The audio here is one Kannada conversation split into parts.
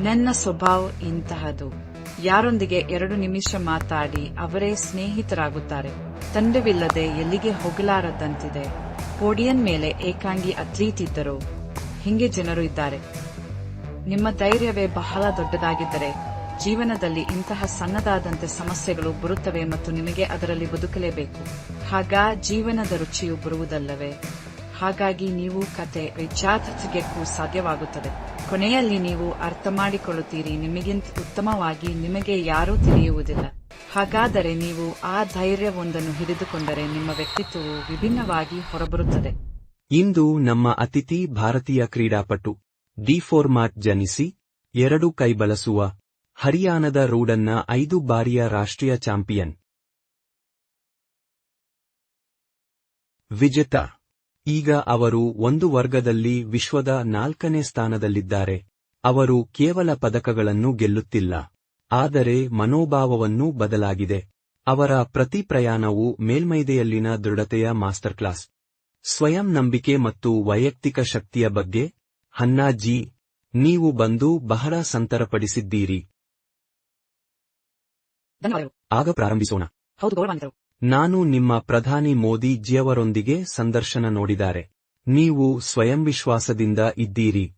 ನನ್ನ ಸ್ವಭಾವ ಇಂತಹದು. ಯಾರೊಂದಿಗೆ ಎರಡು ನಿಮಿಷ ಮಾತಾಡಿ ಅವರೇ ಸ್ನೇಹಿತರಾಗುತ್ತಾರೆ. ತಂಡವಿಲ್ಲದೆ ಎಲ್ಲಿಗೆ ಹೋಗಲಾರದಂತಿದೆ. ಪೋಡಿಯನ್ ಮೇಲೆ ಏಕಾಂಗಿ ಅಥ್ಲೀಟ್ ಹಿಂಗೆ ಜನರು ಇದ್ದಾರೆ. ನಿಮ್ಮ ಧೈರ್ಯವೇ ಬಹಳ ದೊಡ್ಡದಾಗಿದ್ದರೆ, ಜೀವನದಲ್ಲಿ ಇಂತಹ ಸಣ್ಣದಾದಂತೆ ಸಮಸ್ಯೆಗಳು ಬರುತ್ತವೆ ಮತ್ತು ನಿಮಗೆ ಅದರಲ್ಲಿ ಬದುಕಲೇಬೇಕು. ಹಾಗ ಜೀವನದ ರುಚಿಯು ಬರುವುದಲ್ಲವೇ? ಹಾಗಾಗಿ ನೀವು ಕತೆ ವಿಚಾರಿಸಲಿಕ್ಕೂ ಸಾಧ್ಯವಾಗುತ್ತದೆ. ಕೊನೆಯಲ್ಲಿ ನೀವು ಅರ್ಥ ಮಾಡಿಕೊಳ್ಳುತ್ತೀರಿ ನಿಮಗಿಂತ ಉತ್ತಮವಾಗಿ ನಿಮಗೆ ಯಾರೂ ತಿಳಿಯುವುದಿಲ್ಲ. ಹಾಗಾದರೆ ನೀವು ಆ ಧೈರ್ಯವೊಂದನ್ನು ಹಿಡಿದುಕೊಂಡರೆ ನಿಮ್ಮ ವ್ಯಕ್ತಿತ್ವವು ವಿಭಿನ್ನವಾಗಿ ಹೊರಬರುತ್ತದೆ. ಇಂದು ನಮ್ಮ ಅತಿಥಿ ಭಾರತೀಯ ಕ್ರೀಡಾಪಟು, ಡಿ ಫೋರ್ಮಾಟ್ ಜನಿಸಿ, ಎರಡು ಕೈ ಬಳಸುವ ಹರಿಯಾಣದ ರೂಡನ್ನ ಐದು ಬಾರಿಯ ರಾಷ್ಟ್ರೀಯ ಚಾಂಪಿಯನ್. ವಿಜೇತ ಈಗ ಅವರು ಒಂದು ವರ್ಗದಲ್ಲಿ ವಿಶ್ವದ ನಾಲ್ಕನೇ ಸ್ಥಾನದಲ್ಲಿದ್ದಾರೆ. ಅವರು ಕೇವಲ ಪದಕಗಳನ್ನು ಗೆಲ್ಲುತ್ತಿಲ್ಲ. ಆದರೆ ಮನೋಭಾವವನ್ನೂ ಬದಲಾಗಿದೆ. ಅವರ ಪ್ರತಿ ಪ್ರಯಾಣವು ಮೇಲ್ಮೈದೆಯಲ್ಲಿನ ದೃಢತೆಯ ಮಾಸ್ಟರ್ ಕ್ಲಾಸ್ ಸ್ವಯಂ ನಂಬಿಕೆ ಮತ್ತು ವೈಯಕ್ತಿಕ ಶಕ್ತಿಯ ಬಗ್ಗೆ ಹನ್ನಾಜಿ ನೀವು ಬಂದು ಬಹಳ ಸಂತರಪಡಿಸಿದ್ದೀರಿ. ಧನ್ಯವಾದಗಳು. ಆಗ ಪ್ರಾರಂಭಿಸೋಣ. ಹೌದು ಗೌರವಾನ್ವಿತರು. ನಾನು ನಿಮ್ಮ ಪ್ರಧಾನಿ ಮೋದಿ ಜಿಯವರೊಂದಿಗೆ ಸಂದರ್ಶನ ನೋಡಿದ್ದಾರೆ. ನೀವು ಸ್ವಯಂ ವಿಶ್ವಾಸದಿಂದ ಇದ್ದೀರಿ.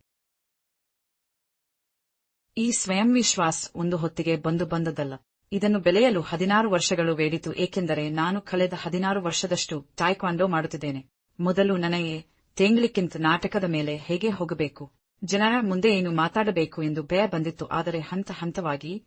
ಈ ಸ್ವಯಂ ವಿಶ್ವಾಸ್ ಒಂದು ಹೊತ್ತಿಗೆ ಬಂದು ಬಂದದಲ್ಲ. ಇದನ್ನು ಬೆಳೆಯಲು ಹದಿನಾರು ವರ್ಷಗಳು ಬೇಡಿತು, ಏಕೆಂದರೆ ನಾನು ಕಳೆದ ಹದಿನಾರು ವರ್ಷದಷ್ಟು ಟಾಯ್ಕ್ವಾಂಡೋ ಮಾಡುತ್ತಿದ್ದೇನೆ. ಮೊದಲು ನನಗೆ ತೇಂಗ್ಲಿಕ್ಕಿಂತ ನಾಟಕದ ಮೇಲೆ ಹೇಗೆ ಹೋಗಬೇಕು? ಜನರ ಮುಂದೆ ಏನು ಮಾತಾಡಬೇಕು ಎಂದು ಭಯ ಬಂದಿತ್ತು, ಆದರೆ ಹಂತ ಹಂತವಾಗಿ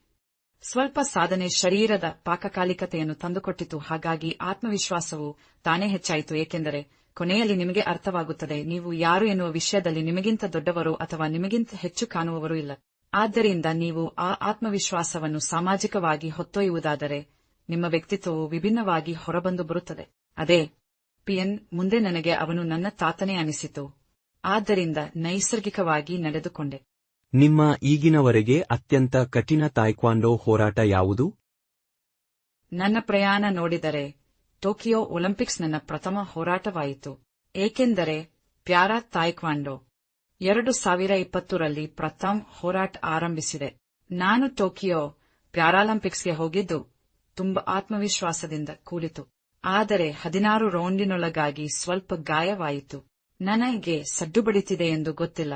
ಸ್ವಲ್ಪ ಸಾಧನೆ ಶರೀರದ ಪಾಕಕಾಲಿಕತೆಯನ್ನು ತಂದುಕೊಟ್ಟಿತು. ಹಾಗಾಗಿ ಆತ್ಮವಿಶ್ವಾಸವು ತಾನೇ ಹೆಚ್ಚಾಯಿತು. ಏಕೆಂದರೆ ಕೊನೆಯಲ್ಲಿ ನಿಮಗೆ ಅರ್ಥವಾಗುತ್ತದೆ, ನೀವು ಯಾರು ಎನ್ನುವ ವಿಷಯದಲ್ಲಿ ನಿಮಗಿಂತ ದೊಡ್ಡವರು ಅಥವಾ ನಿಮಗಿಂತ ಹೆಚ್ಚು ಕಾಣುವವರು ಇಲ್ಲ. ಆದ್ದರಿಂದ ನೀವು ಆ ಆತ್ಮವಿಶ್ವಾಸವನ್ನು ಸಾಮಾಜಿಕವಾಗಿ ಹೊತ್ತೊಯ್ಯುವುದಾದರೆ ನಿಮ್ಮ ವ್ಯಕ್ತಿತ್ವವು ವಿಭಿನ್ನವಾಗಿ ಹೊರಬಂದು ಬರುತ್ತದೆ. ಅದೇ ಪಿಎನ್ ಮುಂದೆ ನನಗೆ ಅವನು ನನ್ನ ತಾತನೇ ಅನಿಸಿತು. ಆದ್ದರಿಂದ ನೈಸರ್ಗಿಕವಾಗಿ ನಡೆದುಕೊಂಡೆ. ನಿಮ್ಮ ಈಗಿನವರೆಗೆ ಅತ್ಯಂತ ಕಠಿಣ ತಾಯ್ಕ್ವಾಂಡೋ ಹೋರಾಟ ಯಾವುದು? ನನ್ನ ಪ್ರಯಾಣ ನೋಡಿದರೆ ಟೋಕಿಯೋ ಒಲಿಂಪಿಕ್ಸ್ ನನ್ನ ಪ್ರಥಮ ಹೋರಾಟವಾಯಿತು. ಏಕೆಂದರೆ ಪ್ಯಾರಾ ತಾಯ್ಕ್ವಾಂಡೋ ಎರಡು ಸಾವಿರ ಇಪ್ಪತ್ತರಲ್ಲಿ ಪ್ರಥಮ್ ಹೋರಾಟ ಆರಂಭಿಸಿದೆ. ನಾನು ಟೋಕಿಯೋ ಪ್ಯಾರಾಲಿಂಪಿಕ್ಸ್ಗೆ ಹೋಗಿದ್ದು ತುಂಬಾ ಆತ್ಮವಿಶ್ವಾಸದಿಂದ ಕೂಲಿತು ಆದರೆ ಹದಿನಾರು ರೌಂಡಿನೊಳಗಾಗಿ ಸ್ವಲ್ಪ ಗಾಯವಾಯಿತು. ನನಗೆ ಸಡ್ಡು ಬಡಿತಿದೆ ಎಂದು ಗೊತ್ತಿಲ್ಲ.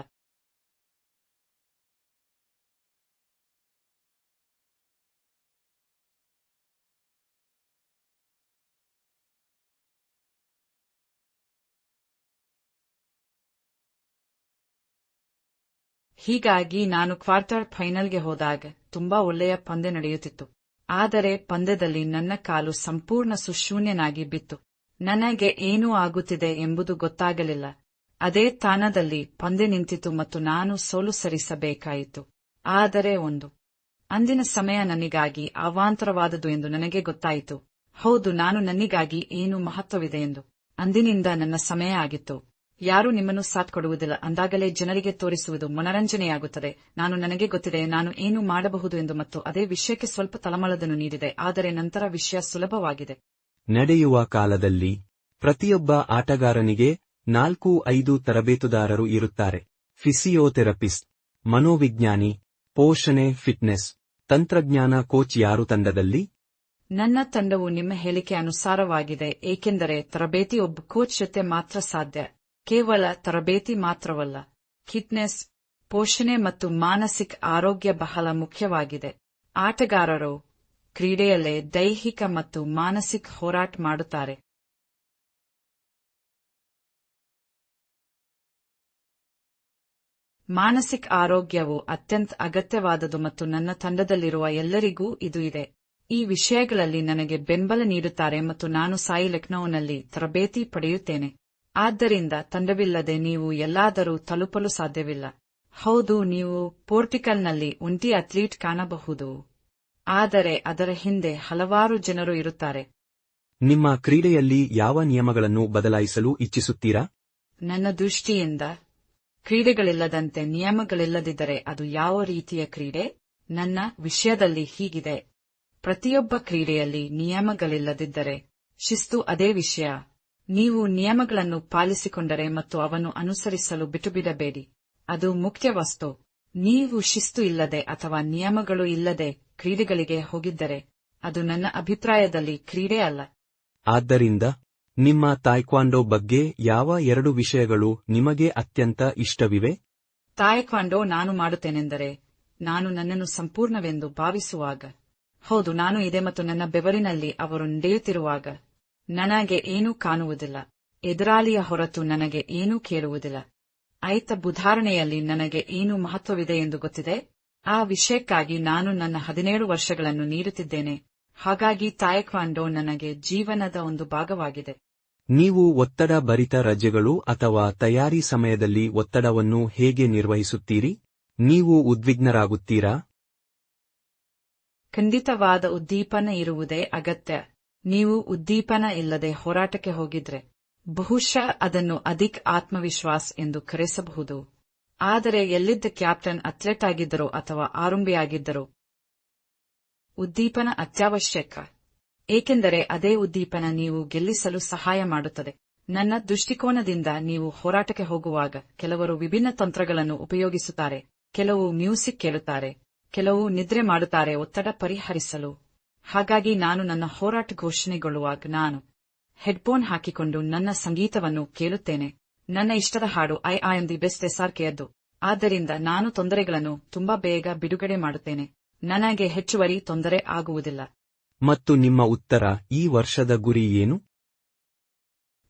ಹೀಗಾಗಿ ನಾನು ಕ್ವಾರ್ಟರ್ ಫೈನಲ್ಗೆ ಹೋದಾಗ ತುಂಬಾ ಒಳ್ಳೆಯ ಪಂದ್ಯ ನಡೆಯುತ್ತಿತ್ತು. ಆದರೆ ಪಂದ್ಯದಲ್ಲಿ ನನ್ನ ಕಾಲು ಸಂಪೂರ್ಣ ಸುಶೂನ್ಯನಾಗಿ ಬಿತ್ತು. ನನಗೆ ಏನೂ ಆಗುತ್ತಿದೆ ಎಂಬುದು ಗೊತ್ತಾಗಲಿಲ್ಲ. ಅದೇ ತಾಣದಲ್ಲಿ ಪಂದ್ಯ ನಿಂತಿತು ಮತ್ತು ನಾನು ಸೋಲು ಸರಿಸಬೇಕಾಯಿತು. ಆದರೆ ಒಂದು ಅಂದಿನ ಸಮಯ ನನಗಾಗಿ ಅವಾಂತರವಾದದು ಎಂದು ನನಗೆ ಗೊತ್ತಾಯಿತು. ಹೌದು, ನಾನು ನನ್ನಿಗಾಗಿ ಏನು ಮಹತ್ವವಿದೆ ಎಂದು ಅಂದಿನಿಂದ ನನ್ನ ಸಮಯ ಆಗಿತ್ತು. ಯಾರೂ ನಿಮ್ಮನ್ನು ಸಾಥ್ ಕೊಡುವುದಿಲ್ಲ. ಅಂದಾಗಲೇ ಜನರಿಗೆ ತೋರಿಸುವುದು ಮನರಂಜನೆಯಾಗುತ್ತದೆ. ನಾನು ನನಗೆ ಗೊತ್ತಿದೆ ನಾನು ಏನು ಮಾಡಬಹುದು ಎಂದು ಮತ್ತು ಅದೇ ವಿಷಯಕ್ಕೆ ಸ್ವಲ್ಪ ತಲಮಳದನ್ನು ನೀಡಿದೆ. ಆದರೆ ನಂತರ ವಿಷಯ ಸುಲಭವಾಗಿದೆ. ನಡೆಯುವ ಕಾಲದಲ್ಲಿ ಪ್ರತಿಯೊಬ್ಬ ಆಟಗಾರನಿಗೆ ನಾಲ್ಕು ಐದು ತರಬೇತುದಾರರು ಇರುತ್ತಾರೆ. ಫಿಸಿಯೋಥೆರಪಿಸ್ಟ್ ಮನೋವಿಜ್ಞಾನಿ ಪೋಷಣೆ ಫಿಟ್ನೆಸ್ ತಂತ್ರಜ್ಞಾನ ಕೋಚ್ ಯಾರು ತಂಡದಲ್ಲಿ? ನನ್ನ ತಂಡವು ನಿಮ್ಮ ಹೇಳಿಕೆ ಅನುಸಾರವಾಗಿದೆ ಏಕೆಂದರೆ ತರಬೇತಿ ಒಬ್ಬ ಕೋಚ್ ಜೊತೆ ಮಾತ್ರ ಸಾಧ್ಯ. ಕೇವಲ ತರಬೇತಿ ಮಾತ್ರವಲ್ಲ, ಫಿಟ್ನೆಸ್, ಪೋಷಣೆ ಮತ್ತು ಮಾನಸಿಕ ಆರೋಗ್ಯ ಬಹಳ ಮುಖ್ಯವಾಗಿದೆ. ಆಟಗಾರರು ಕ್ರೀಡೆಯಲ್ಲೇ ದೈಹಿಕ ಮತ್ತು ಮಾನಸಿಕ ಹೋರಾಟ ಮಾಡುತ್ತಾರೆ. ಮಾನಸಿಕ ಆರೋಗ್ಯವು ಅತ್ಯಂತ ಅಗತ್ಯವಾದದು ಮತ್ತು ನನ್ನ ತಂಡದಲ್ಲಿರುವ ಎಲ್ಲರಿಗೂ ಇದು ಇದೆ. ಈ ವಿಷಯಗಳಲ್ಲಿ ನನಗೆ ಬೆಂಬಲ ನೀಡುತ್ತಾರೆ ಮತ್ತು ನಾನು ಸಾಯಿ ಲಕ್ನೌನಲ್ಲಿ ತರಬೇತಿ ಪಡೆಯುತ್ತೇನೆ. ಆದ್ದರಿಂದ ತಂಡವಿಲ್ಲದೆ ನೀವು ಎಲ್ಲಾದರೂ ತಲುಪಲು ಸಾಧ್ಯವಿಲ್ಲ. ಹೌದು ನೀವು ಪೋರ್ಟಿಕಲ್ನಲ್ಲಿ ಒಂಟಿ ಅಥ್ಲೀಟ್ ಕಾಣಬಹುದು. ಆದರೆ ಅದರ ಹಿಂದೆ ಹಲವಾರು ಜನರು ಇರುತ್ತಾರೆ. ನಿಮ್ಮ ಕ್ರೀಡೆಯಲ್ಲಿ ಯಾವ ನಿಯಮಗಳನ್ನು ಬದಲಾಯಿಸಲು ಇಚ್ಛಿಸುತ್ತೀರಾ? ನನ್ನ ದೃಷ್ಟಿಯಿಂದ ಕ್ರೀಡೆಗಳಿಲ್ಲದಂತೆ ನಿಯಮಗಳಿಲ್ಲದಿದ್ದರೆ ಅದು ಯಾವ ರೀತಿಯ ಕ್ರೀಡೆ? ನನ್ನ ವಿಷಯದಲ್ಲಿ ಹೀಗಿದೆ. ಪ್ರತಿಯೊಬ್ಬ ಕ್ರೀಡೆಯಲ್ಲಿ ನಿಯಮಗಳಿಲ್ಲದಿದ್ದರೆ ಶಿಸ್ತು ಅದೇ ವಿಷಯ. ನೀವು ನಿಯಮಗಳನ್ನು ಪಾಲಿಸಿಕೊಂಡರೆ ಮತ್ತು ಅವನ್ನು ಅನುಸರಿಸಲು ಬಿಟ್ಟುಬಿಡಬೇಡಿ. ಅದು ಮುಖ್ಯ ವಸ್ತು. ನೀವು ಶಿಸ್ತು ಇಲ್ಲದೆ ಅಥವಾ ನಿಯಮಗಳು ಇಲ್ಲದೆ ಕ್ರೀಡೆಗಳಿಗೆ ಹೋಗಿದ್ದರೆ ಅದು ನನ್ನ ಅಭಿಪ್ರಾಯದಲ್ಲಿ ಕ್ರೀಡೆ ಅಲ್ಲ. ಆದ್ದರಿಂದ ನಿಮ್ಮ ತಾಯ್ಕ್ವಾಂಡೋ ಬಗ್ಗೆ ಯಾವ ಎರಡು ವಿಷಯಗಳು ನಿಮಗೆ ಅತ್ಯಂತ ಇಷ್ಟವಿವೆ? ತಾಯ್ಕ್ವಾಂಡೋ ನಾನು ಮಾಡುತ್ತೇನೆಂದರೆ ನಾನು ನನ್ನನ್ನು ಸಂಪೂರ್ಣವೆಂದು ಭಾವಿಸುವಾಗ. ಹೌದು ನಾನು ಇದೆ ಮತ್ತು ನನ್ನ ಬೆವರಿನಲ್ಲಿ ಅವರು ನಡೆಯುತ್ತಿರುವಾಗ. ನನಗೆ ಏನೂ ಕಾಣುವುದಿಲ್ಲ. ಎದುರಾಳಿಯ ಹೊರತು ನನಗೆ ಏನೂ ಕೇಳುವುದಿಲ್ಲ. ಆಯ್ತ ಬುಧಾರಣೆಯಲ್ಲಿ ನನಗೆ ಏನು ಮಹತ್ವವಿದೆ ಎಂದು ಗೊತ್ತಿದೆ? ಆ ವಿಷಯಕ್ಕಾಗಿ ನಾನು ನನ್ನ ಹದಿನೇಳು ವರ್ಷಗಳನ್ನು ನೀಡುತ್ತಿದ್ದೇನೆ. ಹಾಗಾಗಿ ತಾಯಕ್ವಾಂಡೋ ನನಗೆ ಜೀವನದ ಒಂದು ಭಾಗವಾಗಿದೆ. ನೀವು ಒತ್ತಡ ಭರಿತ ರಜೆಗಳು ಅಥವಾ ತಯಾರಿ ಸಮಯದಲ್ಲಿ ಒತ್ತಡವನ್ನು ಹೇಗೆ ನಿರ್ವಹಿಸುತ್ತೀರಿ? ನೀವು ಉದ್ವಿಗ್ನರಾಗುತ್ತೀರಾ? ಖಂಡಿತವಾದ ಉದ್ದೀಪನ ಇರುವುದೇ ಅಗತ್ಯ. ನೀವು ಉದ್ದೀಪನ ಇಲ್ಲದೆ ಹೋರಾಟಕ್ಕೆ ಹೋಗಿದ್ರೆ ಬಹುಶಃ ಅದನ್ನು ಅಧಿಕ್ ಆತ್ಮವಿಶ್ವಾಸ್ ಎಂದು ಕರೆಸಬಹುದು. ಆದರೆ ಎಲ್ಲಿದ್ದ ಕ್ಯಾಪ್ಟನ್ ಅಥ್ಲೆಟ್ ಆಗಿದ್ದರೋ ಅಥವಾ ಆರಂಭಿಯಾಗಿದ್ದರೋ? ಉದ್ದೀಪನ ಅತ್ಯವಶ್ಯಕ. ಏಕೆಂದರೆ ಅದೇ ಉದ್ದೀಪನ ನೀವು ಗೆಲ್ಲಿಸಲು ಸಹಾಯ ಮಾಡುತ್ತದೆ. ನನ್ನ ದೃಷ್ಟಿಕೋನದಿಂದ ನೀವು ಹೋರಾಟಕ್ಕೆ ಹೋಗುವಾಗ ಕೆಲವರು ವಿಭಿನ್ನ ತಂತ್ರಗಳನ್ನು ಉಪಯೋಗಿಸುತ್ತಾರೆ, ಕೆಲವು ಮ್ಯೂಸಿಕ್ ಕೇಳುತ್ತಾರೆ, ಕೆಲವು ನಿದ್ರೆ ಮಾಡುತ್ತಾರೆ ಒತ್ತಡ ಪರಿಹರಿಸಲು. ಹಾಗಾಗಿ ನಾನು ನನ್ನ ಹೋರಾಟ ಘೋಷಣೆಗೊಳ್ಳುವಾಗ ನಾನು ಹೆಡ್ಫೋನ್ ಹಾಕಿಕೊಂಡು ನನ್ನ ಸಂಗೀತವನ್ನು ಕೇಳುತ್ತೇನೆ. ನನ್ನ ಇಷ್ಟದ ಹಾಡು I I am the best ಎಸ್ಆರ್ಕೆಯದ್ದು ಆದ್ದರಿಂದ ನಾನು ತೊಂದರೆಗಳನ್ನು ತುಂಬಾ ಬೇಗ ಬಿಡುಗಡೆ ಮಾಡುತ್ತೇನೆ. ನನಗೆ ಹೆಚ್ಚುವರಿ ತೊಂದರೆ ಆಗುವುದಿಲ್ಲ. ಮತ್ತು ನಿಮ್ಮ ಉತ್ತರ ಈ ವರ್ಷದ ಗುರಿ ಏನು?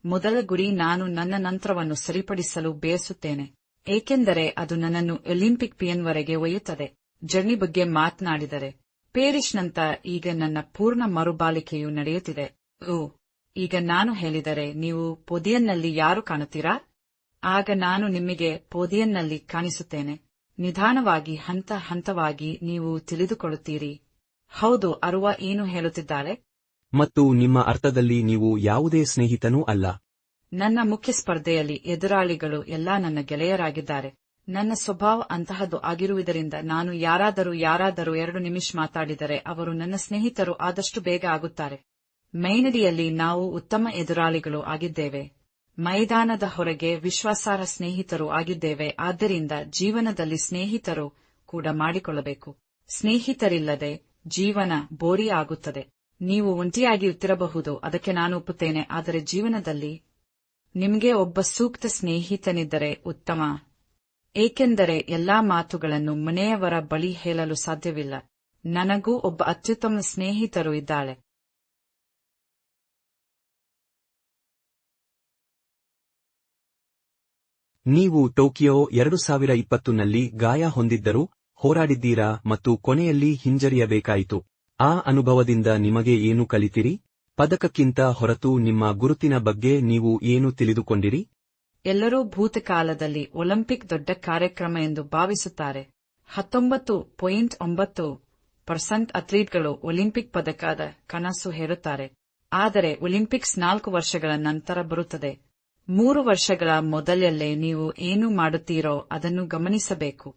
ಮೊದಲ ಗುರಿ ನಾನು ನನ್ನ ನಂತರವನ್ನು ಸರಿಪಡಿಸಲು ಬಯಸುತ್ತೇನೆ. ಏಕೆಂದರೆ ಅದು ನನ್ನನ್ನು ಒಲಿಂಪಿಕ್ ಪಿಯನ್ವರೆಗೆ ಒಯ್ಯುತ್ತದೆ. ಜರ್ನಿ ಬಗ್ಗೆ ಮಾತನಾಡಿದರೆ. ಪೇರಿಶ್ನಂತ ಈಗ ನನ್ನ ಪೂರ್ಣ ಮರುಬಾಲಿಕೆಯು ನಡೆಯುತ್ತಿದೆ. ಓ ಈಗ ನಾನು ಹೇಳಿದರೆ ನೀವು ಪೊದಿಯನ್ನಲ್ಲಿ ಯಾರು ಕಾಣುತ್ತೀರಾ? ಆಗ ನಾನು ನಿಮಗೆ ಪೊದಿಯನ್ನಲ್ಲಿ ಕಾಣಿಸುತ್ತೇನೆ. ನಿಧಾನವಾಗಿ ಹಂತ ಹಂತವಾಗಿ ನೀವು ತಿಳಿದುಕೊಳ್ಳುತ್ತೀರಿ. ಹೌದು ಅರುವ ಏನು ಹೇಳುತ್ತಿದ್ದಾರೆ? ಮತ್ತು ನಿಮ್ಮ ಅರ್ಥದಲ್ಲಿ ನೀವು ಯಾವುದೇ ಸ್ನೇಹಿತನೂ ಅಲ್ಲ. ನನ್ನ ಮುಖ್ಯ ಸ್ಪರ್ಧೆಯಲ್ಲಿ ಎದುರಾಳಿಗಳು ಎಲ್ಲಾ ನನ್ನ ಗೆಳೆಯರಾಗಿದ್ದಾರೆ. ನನ್ನ ಸ್ವಭಾವ ಅಂತಹದ್ದು ಆಗಿರುವುದರಿಂದ ನಾನು ಯಾರಾದರೂ ಯಾರಾದರೂ ಎರಡು ನಿಮಿಷ ಮಾತಾಡಿದರೆ ಅವರು ನನ್ನ ಸ್ನೇಹಿತರು ಆದಷ್ಟು ಬೇಗ ಆಗುತ್ತಾರೆ. ಮೈನಡಿಯಲ್ಲಿ ನಾವು ಉತ್ತಮ ಎದುರಾಳಿಗಳು ಆಗಿದ್ದೇವೆ. ಮೈದಾನದ ಹೊರಗೆ ವಿಶ್ವಾಸಾರ್ಹ ಸ್ನೇಹಿತರು ಆಗಿದ್ದೇವೆ. ಆದ್ದರಿಂದ ಜೀವನದಲ್ಲಿ ಸ್ನೇಹಿತರು ಕೂಡ ಮಾಡಿಕೊಳ್ಳಬೇಕು. ಸ್ನೇಹಿತರಿಲ್ಲದೆ ಜೀವನ ಬೋರಿ ಆಗುತ್ತದೆ. ನೀವು ಒಂಟಿಯಾಗಿ ಉತ್ತಿರಬಹುದು. ಅದಕ್ಕೆ ನಾನು ಒಪ್ಪುತ್ತೇನೆ. ಆದರೆ ಜೀವನದಲ್ಲಿ ನಿಮಗೆ ಒಬ್ಬ ಸೂಕ್ತ ಸ್ನೇಹಿತನಿದ್ದರೆ ಉತ್ತಮ. ಏಕೆಂದರೆ ಎಲ್ಲಾ ಮಾತುಗಳನ್ನು ಮನೆಯವರ ಬಳಿ ಹೇಳಲು ಸಾಧ್ಯವಿಲ್ಲ. ನನಗೂ ಒಬ್ಬ ಅತ್ಯುತ್ತಮ ಸ್ನೇಹಿತರು ಇದ್ದಾಳೆ. ನೀವು ಟೋಕಿಯೋ ಎರಡು ಸಾವಿರ ಇಪ್ಪತ್ತುನಲ್ಲಿ ಗಾಯ ಹೊಂದಿದ್ದರೂ ಹೋರಾಡಿದ್ದೀರಾ ಮತ್ತು ಕೊನೆಯಲ್ಲಿ ಹಿಂಜರಿಯಬೇಕಾಯಿತು. ಆ ಅನುಭವದಿಂದ ನಿಮಗೆ ಏನು ಕಲಿತಿರಿ? ಪದಕಕ್ಕಿಂತ ಹೊರತು ನಿಮ್ಮ ಗುರುತಿನ ಬಗ್ಗೆ ನೀವು ಏನು ತಿಳಿದುಕೊಂಡಿರಿ? ಎಲ್ಲರೂ ಭೂತಕಾಲದಲ್ಲಿ ಒಲಿಂಪಿಕ್ ದೊಡ್ಡ ಕಾರ್ಯಕ್ರಮ ಎಂದು ಭಾವಿಸುತ್ತಾರೆ. ಹತ್ತೊಂಬತ್ತು ಪಾಯಿಂಟ್ ಒಂಬತ್ತು ಪರ್ಸೆಂಟ್ ಅಥ್ಲೀಟ್ಗಳು ಒಲಿಂಪಿಕ್ ಪದಕದ ಕನಸು ಹೇರುತ್ತಾರೆ. ಆದರೆ ಒಲಿಂಪಿಕ್ಸ್ ನಾಲ್ಕು ವರ್ಷಗಳ ನಂತರ ಬರುತ್ತದೆ. ಮೂರು ವರ್ಷಗಳ ಮೊದಲಲ್ಲೇ ನೀವು ಏನು ಮಾಡುತ್ತೀರೋ ಅದನ್ನು ಗಮನಿಸಬೇಕು.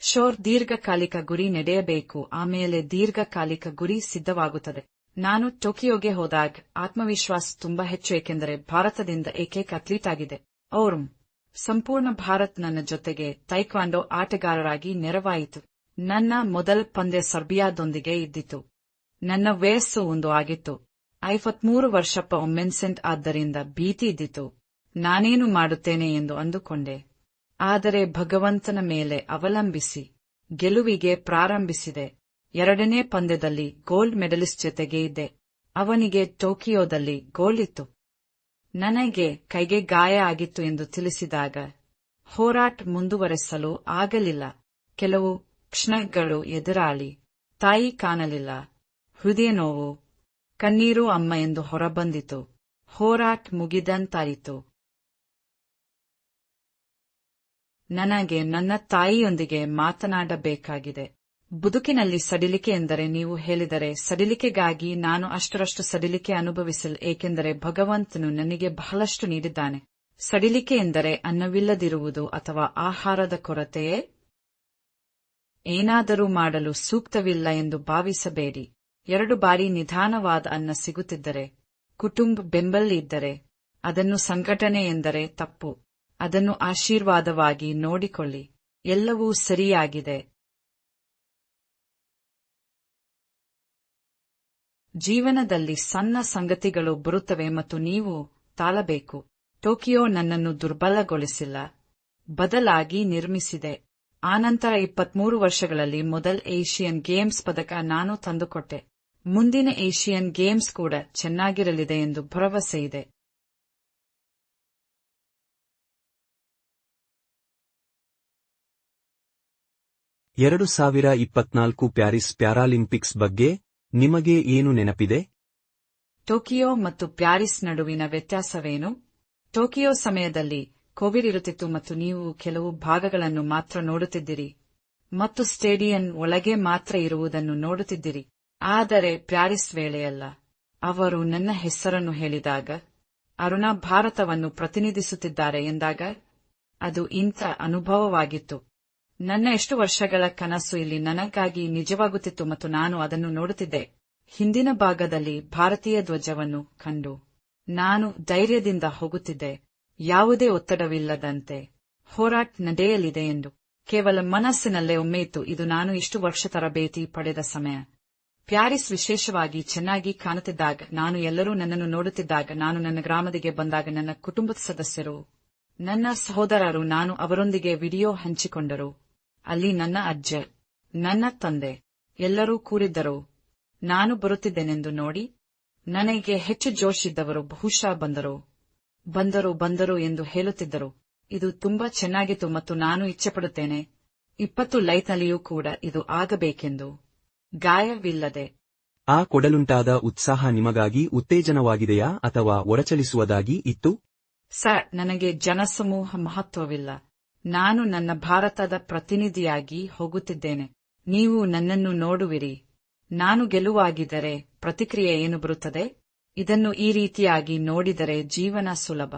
ಶೋರ್ ದೀರ್ಘಕಾಲಿಕ ಗುರಿ ನಡೆಯಬೇಕು. ಆಮೇಲೆ ದೀರ್ಘಕಾಲಿಕ ಗುರಿ ಸಿದ್ಧವಾಗುತ್ತದೆ. ನಾನು ಟೋಕಿಯೋಗೆ ಹೋದಾಗ ಆತ್ಮವಿಶ್ವಾಸ ತುಂಬಾ ಹೆಚ್ಚು, ಏಕೆಂದರೆ ಭಾರತದಿಂದ ಏಕೈಕ ಅಥ್ಲೀಟ್ ಆಗಿದೆ. ಅವರು ಸಂಪೂರ್ಣ ಭಾರತ್ ನನ್ನ ಜೊತೆಗೆ ತೈಕ್ವಾಂಡೋ ಆಟಗಾರರಾಗಿ ನೆರವಾಯಿತು. ನನ್ನ ಮೊದಲ ಪಂದ್ಯ ಸರ್ಬಿಯಾದೊಂದಿಗೆ ಇದ್ದಿತು. ನನ್ನ ವಯಸ್ಸು ಒಂದು ಆಗಿತ್ತು. ಐವತ್ಮೂರು ವರ್ಷಪ್ಪ ಒಮ್ಮೆನ್ಸೆಂಟ್ ಆದ್ದರಿಂದ ಭೀತಿ ಇದ್ದಿತು. ನಾನೇನು ಮಾಡುತ್ತೇನೆ ಎಂದು ಅಂದುಕೊಂಡೆ. ಆದರೆ ಭಗವಂತನ ಮೇಲೆ ಅವಲಂಬಿಸಿ, ಗೆಲುವಿಗೆ ಪ್ರಾರಂಭಿಸಿದೆ. ಎರಡನೇ ಪಂದ್ಯದಲ್ಲಿ ಗೋಲ್ಡ್ ಮೆಡಲಿಸ್ಟ್ ಜೊತೆಗೆ ಇದ್ದೆ ಅವನಿಗೆ ಟೋಕಿಯೋದಲ್ಲಿ ಗೋಲ್ಡ್ ಇತ್ತು ನನಗೆ ಕೈಗೆ ಗಾಯ ಆಗಿತ್ತು ಎಂದು ತಿಳಿಸಿದಾಗ ಹೋರಾಟ ಮುಂದುವರೆಸಲು ಆಗಲಿಲ್ಲ. ಕೆಲವು ಕ್ಷಣಗಳು ಎದುರಾಳಿ. ತಾಯಿ ಕಾಣಲಿಲ್ಲ. ಹೃದಯ ನೋವು. ಕಣ್ಣೀರು ಅಮ್ಮ ಎಂದು ಹೊರಬಂದಿತು. ಹೋರಾಟ್ ಮುಗಿದಂತಾಯಿತು. ನನಗೆ ನನ್ನ ತಾಯಿಯೊಂದಿಗೆ ಮಾತನಾಡಬೇಕಾಗಿದೆ. ಬದುಕಿನಲ್ಲಿ ಸಡಿಲಿಕೆ ಎಂದರೆ ನೀವು ಹೇಳಿದರೆ, ಸಡಿಲಿಕೆಗಾಗಿ ನಾನು ಅಷ್ಟರಷ್ಟು ಸಡಿಲಿಕೆ ಅನುಭವಿಸಲು, ಏಕೆಂದರೆ ಭಗವಂತನು ನನಗೆ ಬಹಳಷ್ಟು ನೀಡಿದ್ದಾನೆ. ಸಡಿಲಿಕೆ ಎಂದರೆ ಅನ್ನವಿಲ್ಲದಿರುವುದು ಅಥವಾ ಆಹಾರದ ಕೊರತೆಯೇ ಏನಾದರೂ ಮಾಡಲು ಸೂಕ್ತವಿಲ್ಲ ಎಂದು ಭಾವಿಸಬೇಡಿ. ಎರಡು ಬಾರಿ ನಿಧಾನವಾದ ಅನ್ನ ಸಿಗುತ್ತಿದ್ದರೆ, ಕುಟುಂಬ ಬೆಂಬಲ ಇದ್ದರೆ, ಅದನ್ನು ಸಂಘಟನೆ ಎಂದರೆ ತಪ್ಪು. ಅದನ್ನು ಆಶೀರ್ವಾದವಾಗಿ ನೋಡಿಕೊಳ್ಳಿ. ಎಲ್ಲವೂ ಸರಿಯಾಗಿದೆ. ಜೀವನದಲ್ಲಿ ಸಣ್ಣ ಸಂಗತಿಗಳು ಬರುತ್ತವೆ ಮತ್ತು ನೀವು ತಾಳಬೇಕು. ಟೋಕಿಯೋ ನನ್ನನ್ನು ದುರ್ಬಲಗೊಳಿಸಿಲ್ಲ. ಬದಲಾಗಿ ನಿರ್ಮಿಸಿದೆ. ಆನಂತರ ಇಪ್ಪತ್ಮೂರು ವರ್ಷಗಳಲ್ಲಿ ಮೊದಲ ಏಷಿಯನ್ ಗೇಮ್ಸ್ ಪದಕ ನಾನು ತಂದುಕೊಟ್ಟೆ. ಮುಂದಿನ ಏಷಿಯನ್ ಗೇಮ್ಸ್ ಕೂಡ ಚೆನ್ನಾಗಿರಲಿದೆ ಎಂದು ಭರವಸೆ ಇದೆ. ಎರಡು ಸಾವಿರ ಇಪ್ಪತ್ನಾಲ್ಕು ಪ್ಯಾರಿಸ್ ಪ್ಯಾರಾಲಿಂಪಿಕ್ಸ್ ಬಗ್ಗೆ ನಿಮಗೆ ಏನು ನೆನಪಿದೆ? ಟೋಕಿಯೋ ಮತ್ತು ಪ್ಯಾರಿಸ್ ನಡುವಿನ ವ್ಯತ್ಯಾಸವೇನು? ಟೋಕಿಯೋ ಸಮಯದಲ್ಲಿ ಕೋವಿಡ್ ಇರುತ್ತಿತ್ತು ಮತ್ತು ನೀವು ಕೆಲವು ಭಾಗಗಳನ್ನು ಮಾತ್ರ ನೋಡುತ್ತಿದ್ದಿರಿ. ಮತ್ತು ಸ್ಟೇಡಿಯಂ ಒಳಗೆ ಮಾತ್ರ ಇರುವುದನ್ನು ನೋಡುತ್ತಿದ್ದಿರಿ. ಆದರೆ ಪ್ಯಾರಿಸ್ ವೇಳೆಯಲ್ಲ. ಅವರು ನನ್ನ ಹೆಸರನ್ನು ಹೇಳಿದಾಗ, ಅರುಣಾ ಭಾರತವನ್ನು ಪ್ರತಿನಿಧಿಸುತ್ತಿದ್ದಾರೆ ಎಂದಾಗ, ಅದು ಇಂಥ ಅನುಭವವಾಗಿತ್ತು. ನನ್ನ ಎಷ್ಟು ವರ್ಷಗಳ ಕನಸು ಇಲ್ಲಿ ನನಗಾಗಿ ನಿಜವಾಗುತ್ತಿತ್ತು ಮತ್ತು ನಾನು ಅದನ್ನು ನೋಡುತ್ತಿದ್ದೆ. ಹಿಂದಿನ ಭಾಗದಲ್ಲಿ ಭಾರತೀಯ ಧ್ವಜವನ್ನು ಕಂಡು ನಾನು ಧೈರ್ಯದಿಂದ ಹೋಗುತ್ತಿದ್ದೆ. ಯಾವುದೇ ಒತ್ತಡವಿಲ್ಲದಂತೆ ಹೋರಾಟ ನಡೆಯಲಿದೆ ಎಂದು. ಕೇವಲ ಮನಸ್ಸಿನಲ್ಲೇ ಒಮ್ಮೆ ಇತ್ತು ಇದು ನಾನು ಇಷ್ಟು ವರ್ಷ ತರಬೇತಿ ಪಡೆದ ಸಮಯ. ಪ್ಯಾರಿಸ್ ವಿಶೇಷವಾಗಿ ಚೆನ್ನಾಗಿ ಕಾಣುತ್ತಿದ್ದಾಗ, ನಾನು ಎಲ್ಲರೂ ನನ್ನನ್ನು ನೋಡುತ್ತಿದ್ದಾಗ, ನಾನು ನನ್ನ ಗ್ರಾಮದಿಗೆ ಬಂದಾಗ ನನ್ನ ಕುಟುಂಬದ ಸದಸ್ಯರು, ನನ್ನ ಸಹೋದರರು, ನಾನು ಅವರೊಂದಿಗೆ ವಿಡಿಯೋ ಹಂಚಿಕೊಂಡರು. ಅಲ್ಲಿ ನನ್ನ ಅಜ್ಜ ನನ್ನ ತಂದೆ ಎಲ್ಲರೂ ಕೂರಿದ್ದರು. ನಾನು ಬರುತ್ತಿದ್ದೇನೆಂದು ನೋಡಿ ನನಗೆ ಹೆಚ್ಚು ಜೋಶಿದ್ದವರು ಬಹುಶಃ ಬಂದರು. ಬಂದರು ಬಂದರು ಎಂದು ಹೇಳುತ್ತಿದ್ದರು. ಇದು ತುಂಬಾ ಚೆನ್ನಾಗಿತ್ತು ಮತ್ತು ನಾನು ಇಚ್ಛೆಪಡುತ್ತೇನೆ. ಇಪ್ಪತ್ತು ಲೈಟ್ನಲ್ಲಿಯೂ ಕೂಡ ಇದು ಆಗಬೇಕೆಂದು. ಗಾಯವಿಲ್ಲದೆ. ಆ ಕೊಡಲುಂಟಾದ ಉತ್ಸಾಹ ನಿಮಗಾಗಿ ಉತ್ತೇಜನವಾಗಿದೆಯಾ ಅಥವಾ ಒರಚಲಿಸುವುದಾಗಿ ಇತ್ತು? ಸರ್ ನನಗೆ ಜನಸಮೂಹ ಮಹತ್ವವಿಲ್ಲ. ನಾನು ನನ್ನ ಭಾರತದ ಪ್ರತಿನಿಧಿಯಾಗಿ ಹೋಗುತ್ತಿದ್ದೇನೆ. ನೀವು ನನ್ನನ್ನು ನೋಡುವಿರಿ. ನಾನು ಗೆಲುವಾಗಿದ್ದರೆ ಪ್ರತಿಕ್ರಿಯೆ ಏನು ಬರುತ್ತದೆ? ಇದನ್ನು ಈ ರೀತಿಯಾಗಿ ನೋಡಿದರೆ ಜೀವನ ಸುಲಭ.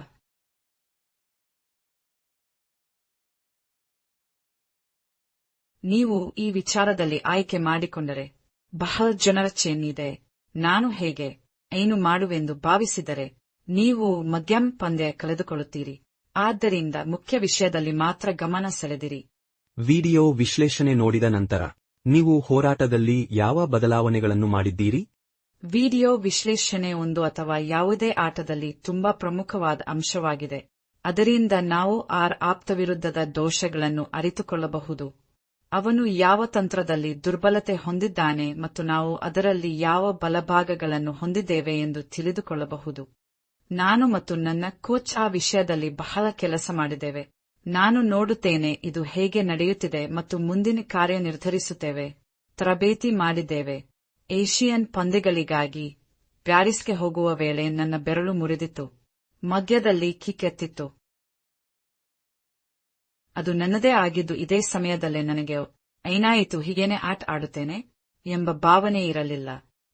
ನೀವು ಈ ವಿಚಾರದಲ್ಲಿ ಆಯ್ಕೆ ಮಾಡಿಕೊಂಡರೆ ಬಹಳ ಜನರ ಚೆನ್ನಿದೆ ನಾನು ಹೇಗೆ? ಏನು ಮಾಡುವೆಂದು ಭಾವಿಸಿದರೆ ನೀವು ಮದ್ಯಂ ಪಂದ್ಯ ಕಳೆದುಕೊಳ್ಳುತ್ತೀರಿ. ಆದ್ದರಿಂದ ಮುಖ್ಯ ವಿಷಯದಲ್ಲಿ ಮಾತ್ರ ಗಮನ ಸೆಳೆದಿರಿ. ವಿಡಿಯೋ ವಿಶ್ಲೇಷಣೆ ನೋಡಿದ ನಂತರ ನೀವು ಹೋರಾಟದಲ್ಲಿ ಯಾವ ಬದಲಾವಣೆಗಳನ್ನು ಮಾಡಿದ್ದೀರಿ? ವಿಡಿಯೋ ವಿಶ್ಲೇಷಣೆ ಒಂದು ಅಥವಾ ಯಾವುದೇ ಆಟದಲ್ಲಿ ತುಂಬಾ ಪ್ರಮುಖವಾದ ಅಂಶವಾಗಿದೆ. ಅದರಿಂದ ನಾವು ಆರ್ ಆಪ್ತವಿರುದ್ಧದ ದೋಷಗಳನ್ನು ಅರಿತುಕೊಳ್ಳಬಹುದು. ಅವನು ಯಾವ ತಂತ್ರದಲ್ಲಿ ದುರ್ಬಲತೆ ಹೊಂದಿದ್ದಾನೆ ಮತ್ತು ನಾವು ಅದರಲ್ಲಿ ಯಾವ ಬಲಭಾಗಗಳನ್ನು ಹೊಂದಿದ್ದೇವೆ ಎಂದು ತಿಳಿದುಕೊಳ್ಳಬಹುದು. ನಾನು ಮತ್ತು ನನ್ನ ಕೋಚ್ ಆ ವಿಷಯದಲ್ಲಿ ಬಹಳ ಕೆಲಸ ಮಾಡಿದ್ದೇವೆ. ನಾನು ನೋಡುತ್ತೇನೆ ಇದು ಹೇಗೆ ನಡೆಯುತ್ತಿದೆ ಮತ್ತು ಮುಂದಿನ ಕಾರ್ಯ ನಿರ್ಧರಿಸುತ್ತೇವೆ. ತರಬೇತಿ ಮಾಡಿದ್ದೇವೆ. ಏಷಿಯನ್ ಪಂದ್ಯಗಳಿಗಾಗಿ ಪ್ಯಾರಿಸ್ಗೆ ಹೋಗುವ ವೇಳೆ ನನ್ನ ಬೆರಳು ಮುರಿದಿತ್ತು. ಮಧ್ಯದಲ್ಲಿ ಕಿಕ್ಕೆತ್ತಿತ್ತು. ಅದು ನನ್ನದೇ ಆಗಿದ್ದು ಇದೇ ಸಮಯದಲ್ಲೇ ನನಗೆ, ಏನಾಯಿತು, ಹೀಗೇನೆ ಆಟ ಆಡುತ್ತೇನೆ? ಎಂಬ ಭಾವನೆ ಇರಲಿಲ್ಲ.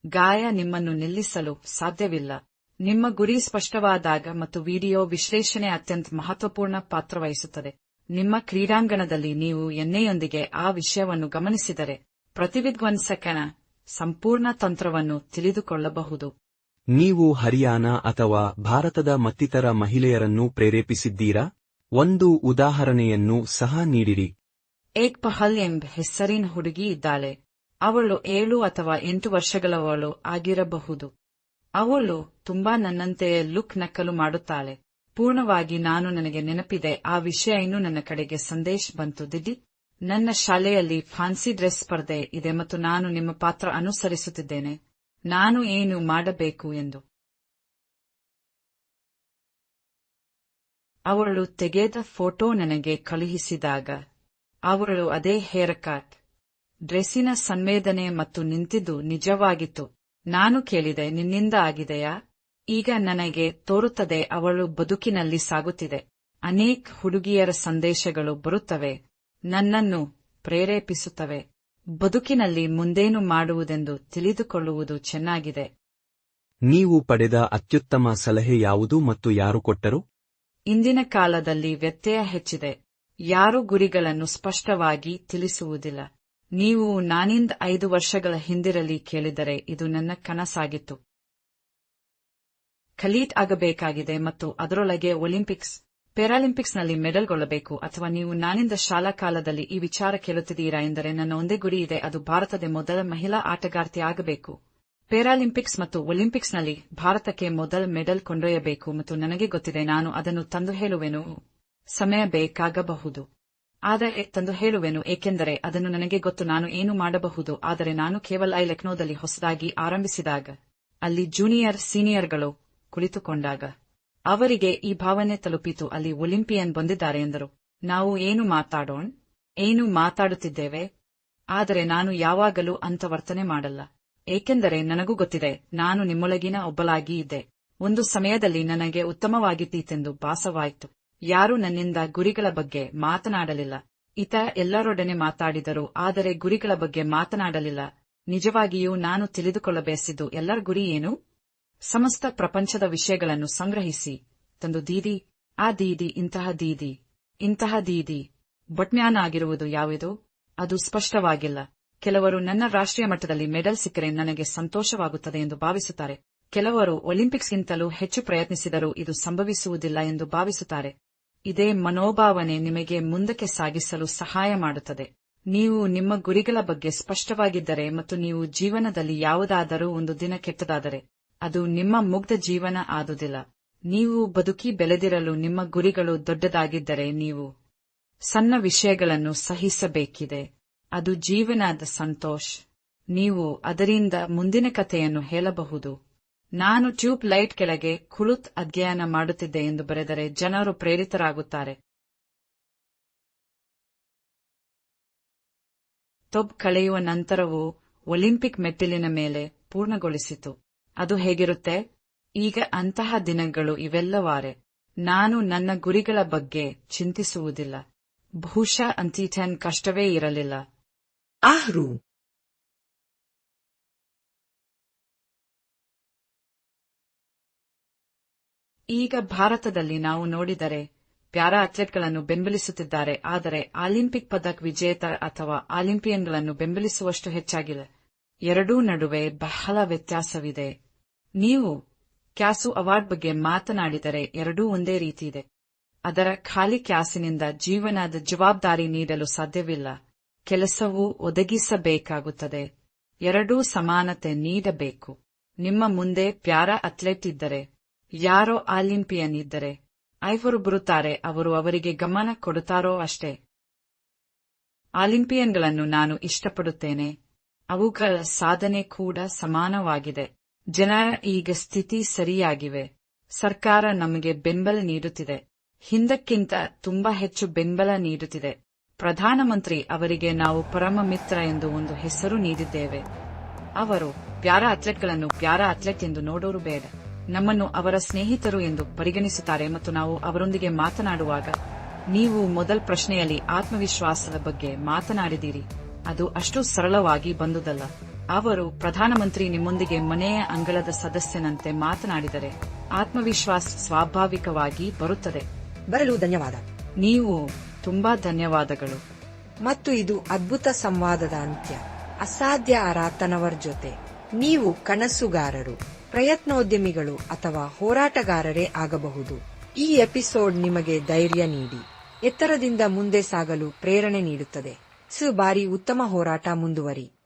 ಗಾಯ ನಿಮ್ಮನ್ನು ನಿಲ್ಲಿಸಲು ಸಾಧ್ಯವಿಲ್ಲ. ನಿಮ್ಮ ಗುರಿ ಸ್ಪಷ್ಟವಾದಾಗ ಮತ್ತು ವಿಡಿಯೋ ವಿಶ್ಲೇಷಣೆ ಅತ್ಯಂತ ಮಹತ್ವಪೂರ್ಣ ಪಾತ್ರ ವಹಿಸುತ್ತದೆ. ನಿಮ್ಮ ಕ್ರೀಡಾಂಗಣದಲ್ಲಿ ನೀವು ಎನ್ನೆಯೊಂದಿಗೆ ಆ ವಿಷಯವನ್ನು ಗಮನಿಸಿದರೆ ಪ್ರತಿವಿಧ್ವಂಸಕನ ಸಂಪೂರ್ಣ ತಂತ್ರವನ್ನು ತಿಳಿದುಕೊಳ್ಳಬಹುದು. ನೀವು ಹರಿಯಾಣ ಅಥವಾ ಭಾರತದ ಮತ್ತಿತರ ಮಹಿಳೆಯರನ್ನು ಪ್ರೇರೇಪಿಸಿದ್ದೀರಾ? ಒಂದು ಉದಾಹರಣೆಯನ್ನು ಸಹ ನೀಡಿರಿ. ಏಕ್ ಪಹಲ್ ಎಂಬ ಹೆಸರಿನ ಹುಡುಗಿ ಇದ್ದಾಳೆ. ಅವಳು ಏಳು ಅಥವಾ ಎಂಟು ವರ್ಷಗಳವಳು ಆಗಿರಬಹುದು. ಅವಳು ತುಂಬಾ ನನ್ನಂತೆಯೇ ಲುಕ್ ನಕಲು ಮಾಡುತ್ತಾಳೆ. ಪೂರ್ಣವಾಗಿ ನಾನು ನನಗೆ ನೆನಪಿದೆ. ಆ ವಿಷಯ ಇನ್ನೂ ನನ್ನ ಕಡೆಗೆ ಸಂದೇಶ ಬಂತು. ದಿಡಿ ನನ್ನ ಶಾಲೆಯಲ್ಲಿ ಫ್ಯಾನ್ಸಿ ಡ್ರೆಸ್ ಸ್ಪರ್ಧೆ ಇದೆ ಮತ್ತು ನಾನು ನಿಮ್ಮ ಪಾತ್ರ ಅನುಸರಿಸುತ್ತಿದ್ದೇನೆ. ನಾನು ಏನು ಮಾಡಬೇಕು ಎಂದು. ಅವಳು ತೆಗೆದ ಫೋಟೋ ನನಗೆ ಕಳುಹಿಸಿದಾಗ, ಅವಳು ಅದೇ ಹೇರ್ ಕಟ್, ಡ್ರೆಸ್ಸಿನ ಸಂವೇದನೆ ಮತ್ತು ನಿಂತಿದ್ದು ನಿಜವಾಗಿತ್ತು. ನಾನು ಕೇಳಿದೆ ನಿನ್ನಿಂದ ಆಗಿದೆಯಾ? ಈಗ ನನಗೆ ತೋರುತ್ತದೆ ಅವಳು ಬದುಕಿನಲ್ಲಿ ಸಾಗುತ್ತಿದೆ. ಅನೇಕ ಹುಡುಗಿಯರ ಸಂದೇಶಗಳು ಬರುತ್ತವೆ ನನ್ನನ್ನು ಪ್ರೇರೇಪಿಸುತ್ತವೆ. ಬದುಕಿನಲ್ಲಿ ಮುಂದೇನು ಮಾಡುವುದೆಂದು ತಿಳಿದುಕೊಳ್ಳುವುದು ಚೆನ್ನಾಗಿದೆ. ನೀವು ಪಡೆದ ಅತ್ಯುತ್ತಮ ಸಲಹೆ ಯಾವುದು ಮತ್ತು ಯಾರು ಕೊಟ್ಟರು? ಇಂದಿನ ಕಾಲದಲ್ಲಿ ವ್ಯತ್ಯಯ ಹೆಚ್ಚಿದೆ. ಯಾರು ಗುರಿಗಳನ್ನು ಸ್ಪಷ್ಟವಾಗಿ ತಿಳಿಸುವುದಿಲ್ಲ. ನೀವು ನಾನಿಂದ ಐದು ವರ್ಷಗಳ ಹಿಂದಿರಲಿ ಕೇಳಿದರೆ ಇದು ನನ್ನ ಕನಸಾಗಿತ್ತು. ಖಲೀಟ್ ಆಗಬೇಕಾಗಿದೆ ಮತ್ತು ಅದರೊಳಗೆ ಒಲಿಂಪಿಕ್ಸ್, ಪ್ಯಾರಾಲಿಂಪಿಕ್ಸ್ನಲ್ಲಿ ಮೆಡಲ್ಗೊಳ್ಳಬೇಕು ಅಥವಾ ನೀವು ನಾನಿಂದ ಶಾಲಾ ಕಾಲದಲ್ಲಿ ಈ ವಿಚಾರ ಕೇಳುತ್ತಿದ್ದೀರಾ ಎಂದರೆ ನನ್ನ ಒಂದೇ ಗುರಿ ಇದೆ, ಅದು ಭಾರತದ ಮೊದಲ ಮಹಿಳಾ ಆಟಗಾರ್ತಿ ಆಗಬೇಕು. ಪ್ಯಾರಾಲಿಂಪಿಕ್ಸ್ ಮತ್ತು ಒಲಿಂಪಿಕ್ಸ್ನಲ್ಲಿ ಭಾರತಕ್ಕೆ ಮೊದಲ ಮೆಡಲ್ ಕೊಂಡೊಯ್ಯಬೇಕು ಮತ್ತು ನನಗೆ ಗೊತ್ತಿದೆ ನಾನು ಅದನ್ನು ತಂದು ಹೇಳುವೆನು. ಸಮಯ ಬೇಕಾಗಬಹುದು. ಆದರೆ ತಂದು ಹೇಳುವೆನು, ಏಕೆಂದರೆ ಅದನ್ನು ನನಗೆ ಗೊತ್ತು, ನಾನು ಏನು ಮಾಡಬಹುದು, ಆದರೆ ನಾನು ಕೇವಲ ಐ ಲಕ್ನೋದಲ್ಲಿ ಹೊಸದಾಗಿ ಆರಂಭಿಸಿದಾಗ, ಅಲ್ಲಿ ಜೂನಿಯರ್ ಸೀನಿಯರ್ಗಳು ಕುಳಿತುಕೊಂಡಾಗ, ಅವರಿಗೆ ಈ ಭಾವನೆ ತಲುಪಿತು, ಅಲ್ಲಿ ಒಲಿಂಪಿಯನ್ ಬಂದಿದ್ದಾರೆ ಎಂದರು. ನಾವು ಏನು ಮಾತಾಡೋಣ? ಏನು ಮಾತಾಡುತ್ತಿದ್ದೇವೆ? ಆದರೆ ನಾನು ಯಾವಾಗಲೂ ಅಂತ ವರ್ತನೆ ಮಾಡಲ್ಲ. ಏಕೆಂದರೆ ನನಗೂ ಗೊತ್ತಿದೆ, ನಾನು ನಿಮ್ಮೊಳಗಿನ ಒಬ್ಬಲಾಗಿ ಇದ್ದೆ. ಒಂದು ಸಮಯದಲ್ಲಿ ನನಗೆ ಉತ್ತಮವಾಗಿದ್ದೀತೆಂದು ಭಾಸವಾಯಿತು. ಯಾರೂ ನನ್ನಿಂದ ಗುರಿಗಳ ಬಗ್ಗೆ ಮಾತನಾಡಲಿಲ್ಲ. ಇತ ಎಲ್ಲರೊಡನೆ ಮಾತಾಡಿದರು, ಆದರೆ ಗುರಿಗಳ ಬಗ್ಗೆ ಮಾತನಾಡಲಿಲ್ಲ. ನಿಜವಾಗಿಯೂ ನಾನು ತಿಳಿದುಕೊಳ್ಳಬಯಸಿದ್ದು ಎಲ್ಲರ ಗುರಿ ಏನು? ಸಮಸ್ತ ಪ್ರಪಂಚದ ವಿಷಯಗಳನ್ನು ಸಂಗ್ರಹಿಸಿ. ತಂದು ದೀದಿ, ಆ ದೀದಿ, ಇಂತಹ ದೀದಿ ಇಂತಹ ದೀದಿ. ಬಟ್ಮ್ಯಾನ ಆಗಿರುವುದು ಯಾವುದು? ಅದು ಸ್ಪಷ್ಟವಾಗಿಲ್ಲ. ಕೆಲವರು ನನ್ನ ರಾಷ್ಟ್ರೀಯ ಮಟ್ಟದಲ್ಲಿ ಮೆಡಲ್ ಸಿಕ್ಕರೆ ನನಗೆ ಸಂತೋಷವಾಗುತ್ತದೆ ಎಂದು ಭಾವಿಸುತ್ತಾರೆ. ಕೆಲವರು ಒಲಿಂಪಿಕ್ಸ್ಗಿಂತಲೂ ಹೆಚ್ಚು ಪ್ರಯತ್ನಿಸಿದರೂ ಇದು ಸಂಭವಿಸುವುದಿಲ್ಲ ಎಂದು ಭಾವಿಸುತ್ತಾರೆ. ಇದೇ ಮನೋಭಾವನೆ ನಿಮಗೆ ಮುಂದಕ್ಕೆ ಸಾಗಿಸಲು ಸಹಾಯ ಮಾಡುತ್ತದೆ. ನೀವು ನಿಮ್ಮ ಗುರಿಗಳ ಬಗ್ಗೆ ಸ್ಪಷ್ಟವಾಗಿದ್ದರೆ ಮತ್ತು ನೀವು ಜೀವನದಲ್ಲಿ ಯಾವುದಾದರೂ ಒಂದು ದಿನ ಕೆಟ್ಟದಾದರೆ, ಅದು ನಿಮ್ಮ ಮುಗ್ಧ ಜೀವನ ಆದುದಿಲ್ಲ. ನೀವು ಬದುಕಿ ಬೆಳೆದಿರಲು ನಿಮ್ಮ ಗುರಿಗಳು ದೊಡ್ಡದಾಗಿದ್ದರೆ ನೀವು ಸಣ್ಣ ವಿಷಯಗಳನ್ನು ಸಹಿಸಬೇಕಿದೆ. ಅದು ಜೀವನದ ಸಂತೋಷ್. ನೀವು ಅದರಿಂದ ಮುಂದಿನ ಕಥೆಯನ್ನು ಹೇಳಬಹುದು. ನಾನು ಟ್ಯೂಬ್ ಲೈಟ್ ಕೆಳಗೆ ಕುಳುತ್ ಅಧ್ಯಯನ ಮಾಡುತ್ತಿದ್ದೆ ಎಂದು ಬರೆದರೆ ಜನರು ಪ್ರೇರಿತರಾಗುತ್ತಾರೆ. ತೊಬ್ ಕಳೆಯುವ ನಂತರವೂ ಒಲಿಂಪಿಕ್ ಮೆಟ್ಟಿಲಿನ ಮೇಲೆ ಪೂರ್ಣಗೊಳಿಸಿತು. ಅದು ಹೇಗಿರುತ್ತೆ? ಈಗ ಅಂತಹ ದಿನಗಳು ಇವೆಲ್ಲವಾರೆ. ನಾನು ನನ್ನ ಗುರಿಗಳ ಬಗ್ಗೆ ಚಿಂತಿಸುವುದಿಲ್ಲ. ಬಹುಶಃ ಅಂತೀಟನ್ ಕಷ್ಟವೇ ಇರಲಿಲ್ಲ. ಆಹ್ರು. ಈಗ ಭಾರತದಲ್ಲಿ ನಾವು ನೋಡಿದರೆ ಪ್ಯಾರಾ ಅಥ್ಲೆಟ್ಗಳನ್ನು ಬೆಂಬಲಿಸುತ್ತಿದ್ದಾರೆ. ಆದರೆ ಆಲಿಂಪಿಕ್ ಪದಕ್ ವಿಜೇತ ಅಥವಾ ಆಲಿಂಪಿಯನ್ಗಳನ್ನು ಬೆಂಬಲಿಸುವಷ್ಟು ಹೆಚ್ಚಾಗಿಲ್ಲ. ಎರಡೂ ನಡುವೆ ಬಹಳ ವ್ಯತ್ಯಾಸವಿದೆ. ನೀವು ಕ್ಯಾಸು ಅವಾರ್ಡ್ ಬಗ್ಗೆ ಮಾತನಾಡಿದರೆ ಎರಡೂ ಒಂದೇ ರೀತಿ ಇದೆ. ಅದರ ಖಾಲಿ ಕ್ಯಾಸಿನಿಂದ ಜೀವನದ ಜವಾಬ್ದಾರಿ ನೀಡಲು ಸಾಧ್ಯವಿಲ್ಲ. ಕೆಲಸವೂ ಒದಗಿಸಬೇಕಾಗುತ್ತದೆ. ಎರಡೂ ಸಮಾನತೆ ನೀಡಬೇಕು. ನಿಮ್ಮ ಮುಂದೆ ಪ್ಯಾರಾ ಅಥ್ಲೆಟ್ ಇದ್ದರೆ ಯಾರೋ ಆಲಿಂಪಿಯನ್ ಇದ್ದರೆ ಐವರು ಬರುತ್ತಾರೆ, ಅವರು ಅವರಿಗೆ ಗಮನ ಕೊಡುತ್ತಾರೋ ಅಷ್ಟೇ. ಆಲಿಂಪಿಯನ್ಗಳನ್ನು ನಾನು ಇಷ್ಟಪಡುತ್ತೇನೆ, ಅವುಗಳ ಸಾಧನೆ ಕೂಡ ಸಮಾನವಾಗಿದೆ. ಜನರ ಈಗ ಸ್ಥಿತಿ ಸರಿಯಾಗಿವೆ, ಸರ್ಕಾರ ನಮಗೆ ಬೆಂಬಲ ನೀಡುತ್ತಿದೆ, ಹಿಂದಕ್ಕಿಂತ ತುಂಬಾ ಹೆಚ್ಚು ಬೆಂಬಲ ನೀಡುತ್ತಿದೆ. ಪ್ರಧಾನಮಂತ್ರಿ ಅವರಿಗೆ ನಾವು ಪರಮ ಮಿತ್ರ ಎಂದು ಒಂದು ಹೆಸರು ನೀಡಿದ್ದೇವೆ. ಅವರು ಪ್ಯಾರಾ ಅಥ್ಲೆಟ್ಗಳನ್ನು ಪ್ಯಾರಾ ಅಥ್ಲೆಟ್ ಎಂದು ನೋಡೋರು ಬೇಡ. ನಮ್ಮನ್ನು ಅವರ ಸ್ನೇಹಿತರು ಎಂದು ಪರಿಗಣಿಸುತ್ತಾರೆ ಮತ್ತು ನಾವು ಅವರೊಂದಿಗೆ ಮಾತನಾಡುವಾಗ ನೀವು ಮೊದಲ ಪ್ರಶ್ನೆಯಲ್ಲಿ ಆತ್ಮವಿಶ್ವಾಸದ ಬಗ್ಗೆ ಮಾತನಾಡಿದಿರಿ ಅದು ಅಷ್ಟು ಸರಳವಾಗಿ ಬಂದುದಲ್ಲ. ಅವರು ಪ್ರಧಾನಮಂತ್ರಿ ನಿಮ್ಮೊಂದಿಗೆ ಮನೆಯ ಅಂಗಳದ ಸದಸ್ಯನಂತೆ ಮಾತನಾಡಿದರೆ ಆತ್ಮವಿಶ್ವಾಸ ಸ್ವಾಭಾವಿಕವಾಗಿ ಬರುತ್ತದೆ. ಬರಲು ಧನ್ಯವಾದ. ನೀವು ತುಂಬಾ ಧನ್ಯವಾದಗಳು. ಮತ್ತು ಇದು ಅದ್ಭುತ ಸಂವಾದದ ಅಂತ್ಯ. ಅಸಾಧ್ಯ ಆರಾತನವರ್ ಜೊತೆ. ನೀವು ಕನಸುಗಾರರು. ಪ್ರಯತ್ನೋದ್ಯಮಿಗಳು ಅಥವಾ ಹೋರಾಟಗಾರರೇ ಆಗಬಹುದು. ಈ ಎಪಿಸೋಡ್ ನಿಮಗೆ ಧೈರ್ಯ ನೀಡಿ. ಎತ್ತರದಿಂದ ಮುಂದೆ ಸಾಗಲು ಪ್ರೇರಣೆ ನೀಡುತ್ತದೆ. ಸು ಬಾರಿ ಉತ್ತಮ ಹೋರಾಟ ಮುಂದುವರಿ.